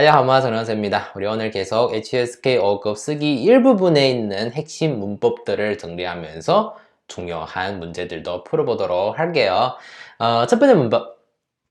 하야하마 전원세입니다. 우리 오늘 계속 HSK 5급 쓰기 일부분에 있는 핵심 문법들을 정리하면서 중요한 문제들도 풀어보도록 할게요. 어, 첫 번째 문법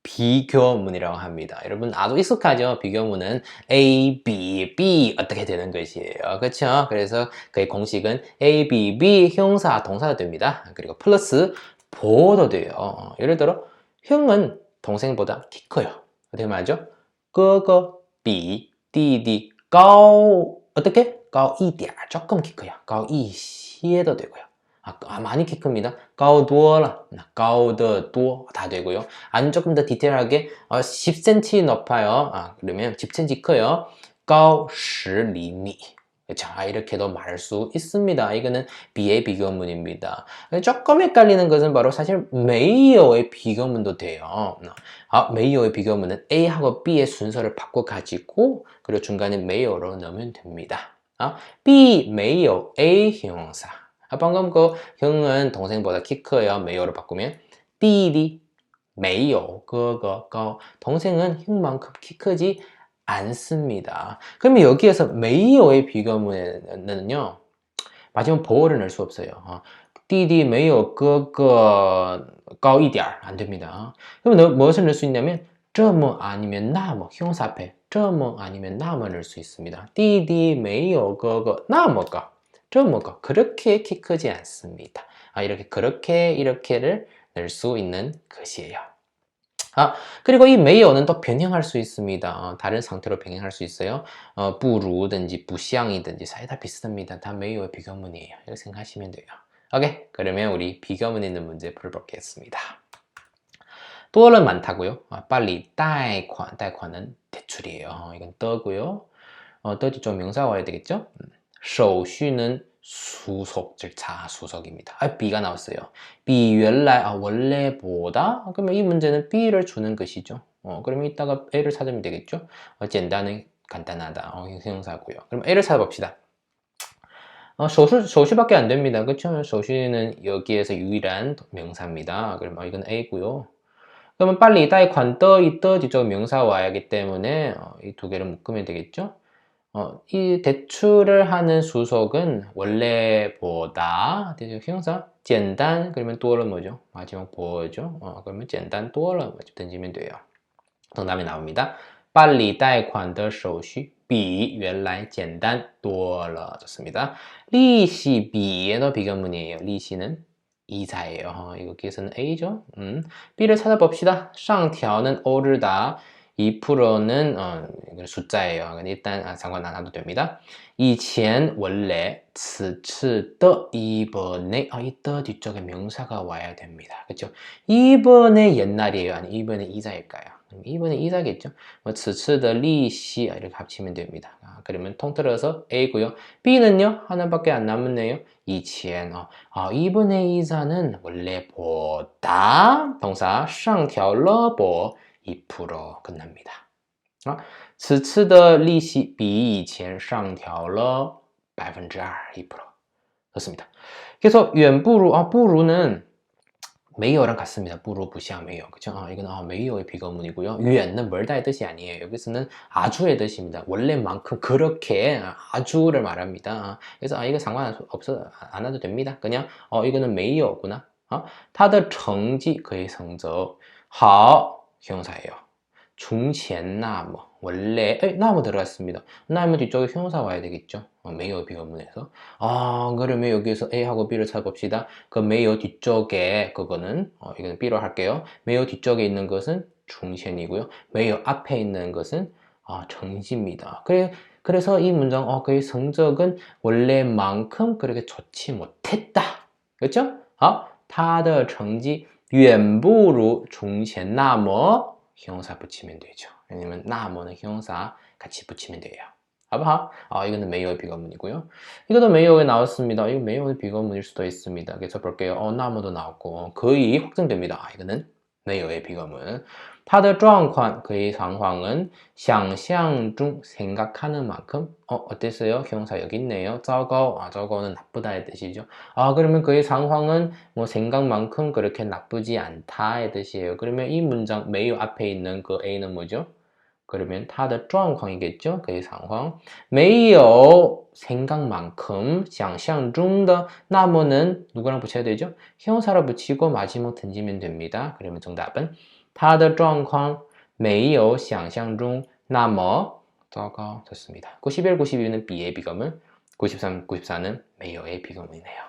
비교문이라고 합니다. 여러분 아주 익숙하죠? 비교문은 A, B, B 어떻게 되는 것이에요. 그렇죠? 그래서 그의 공식은 A, B, B 형사, 동사가 됩니다. 그리고 플러스 보도 돼요. 어, 예를 들어 형은 동생보다 키 커요. 어떻게 말하죠? 哥哥比弟弟高 어떻게? 高一点 조금 키 커요. 高一些도 되고요. 아, 아, 많이 키 큽니다. 高多了, 高的多다 되고요. 아니 조금 더 디테일하게 어, 10cm 높아요. 아, 그러면 10cm 커요. 高10厘米 자, 이렇게도 말할 수 있습니다. 이거는 B의 비교문입니다. 조금 헷갈리는 것은 바로 사실 메이어의 비교문도 돼요. 아, 메이어의 비교문은 A하고 B의 순서를 바꿔 가지고 그리고 중간에 메이어로 넣으면 됩니다. 아, B 메이어 A 형용사. 아, 방금 그 형은 동생보다 키 커요. 메이어로 바꾸면 띠디 메이어 그거 그 동생은 형만큼 키 크지 않습니다. 그러면 여기에서 메이어의 비교문에는요, 마지막 보어를 낼 수 없어요. 어, 띠디 메이어 그거 가오이디알 안 됩니다. 그러면 무엇을 낼 수 있냐면 점뭐 아니면 나뭐 형사 앞에 점뭐 아니면 나만 뭐 낼수 있습니다. 띠디 메이어 그거 나뭐가 점뭐가 그렇게 키 크지 않습니다. 아, 이렇게 그렇게 이렇게를 낼 수 있는 것이에요. 아, 그리고 이 메이어는 또 변형할 수 있습니다. 어, 다른 상태로 변형할 수 있어요. 어, 부루든지 부샹이든지 사이 다 비슷합니다. 다 메이어의 비교문이에요. 이렇게 생각하시면 돼요. 오케이. 그러면 우리 비교문 있는 문제 풀어보겠습니다. 또는 많다고요. 아, 빨리贷款,贷款은 대출이에요. 어, 이건 떠고요. 어, 떠 뒤쪽 명사 와야 되겠죠? 手续는 수속, 즉 자수속입니다. 아, B가 나왔어요. B原来 아, 원래보다 그러면 이 문제는 B를 주는 것이죠. 어, 그러면 이따가 A를 찾으면 되겠죠. 어, 젠단은 간단하다. 어, 형용사고요. 그럼 A를 찾아봅시다. 어, 소수, 소수밖에 안 됩니다. 그쵸? 소수는 여기에서 유일한 명사입니다. 그럼 어, 이건 A고요. 그러면 빨리 이따의 관떠, 이떠 뒤쪽 명사 와야 하기 때문에 어, 이두 개를 묶으면 되겠죠? 어, 이 대출을 하는 수속은 원래보다 형용사 简单 그러면 多了 뭐죠? 마지막 보죠. 어, 그러면 简单多了 던지면 돼요. 정답이 나옵니다. 빨리 贷款的手续比原来简单多了 좋습니다. 리시 B에도 비교문이에요. 리시는 이자예요. 어, 여기에서는 A죠. 음. B를 찾아봅시다. 上调는 오르다. 2%는 어, 숫자예요. 일단 아, 상관 안 해도 됩니다. 以前 원래 此次的 이번에 아, 이더 뒤쪽에 명사가 와야 됩니다. 그렇죠? 이번에 옛날이에요. 아니 이번에 이자일까요? 이번에 이자겠죠? 뭐 此次的利息 이렇게 합치면 됩니다. 아, 그러면 통틀어서 A고요. B는요 하나밖에 안 남았네요. 以前 어, 아, 이번에 이자는 원래보다 동사 上调了보 2% 끝납니다. 아, 此次的利息比以前上调了2% 2% 좋습니다. 그래서 远不如 아, 不如는 메이어랑 같습니다. 부루 부시아 메이어. 그쵸? 아, 이건 아, 메이어의 비거문이고요. 유엔는 멀다의 뜻이 아니에요. 여기서는 아주의 뜻입니다. 원래만큼 그렇게 아주를 말합니다. 그래서 아, 이거 상관없어 안 해도 됩니다. 그냥 어, 이거는 메이어구나. 어? 他的成绩 그의 성적 好 형용사예요. 중첸나무 원래 에, 나무 들어갔습니다. 나무 뒤쪽에 형용사 와야 되겠죠. 어, 메이어 비어문에서 아 그러면 여기서 A하고 B를 찾아봅시다. 그 메이어 뒤쪽에 그거는 어, 이거는 B로 할게요. 메이어 뒤쪽에 있는 것은 중첸이고요. 메이어 앞에 있는 것은 아, 정지입니다. 그래 그래서 이 문장 어, 그의 성적은 원래만큼 그렇게 좋지 못했다. 그렇죠? 아, 他的成绩 远不如从前那么 형용사 붙이면 되죠. 왜냐면 나머는 형용사 같이 붙이면 돼요. 봐봐. 아, 이거는 메이어의 비거문이고요. 이것도 메이어에 나왔습니다. 이거 메이어의 비거문일 수도 있습니다. 그래서 볼게요. 어, 나머도 나왔고 거의 확정됩니다. 아, 이거는 메이어의 비거문. 他的状况 그의 상황은 想象중 생각하는 만큼 어 어땠어요? 형용사 여기 있네요. 糟糕 아, 糟糕는 나쁘다의 뜻이죠. 아 그러면 그의 상황은 뭐 생각만큼 그렇게 나쁘지 않다의 뜻이에요. 그러면 이 문장 메이 앞에 있는 그 A는 뭐죠? 그러면 他的状况이겠죠? 그의 상황. 没有 생각만큼 想象中的 나머는 누구랑 붙여야 되죠? 형사를 붙이고 마지막 던지면 됩니다. 그러면 정답은 他的状况没有想象中那么 糟糕. 좋습니다. 91, 92는 B의 비거물, 93, 94는 메이어의 비거물이네요.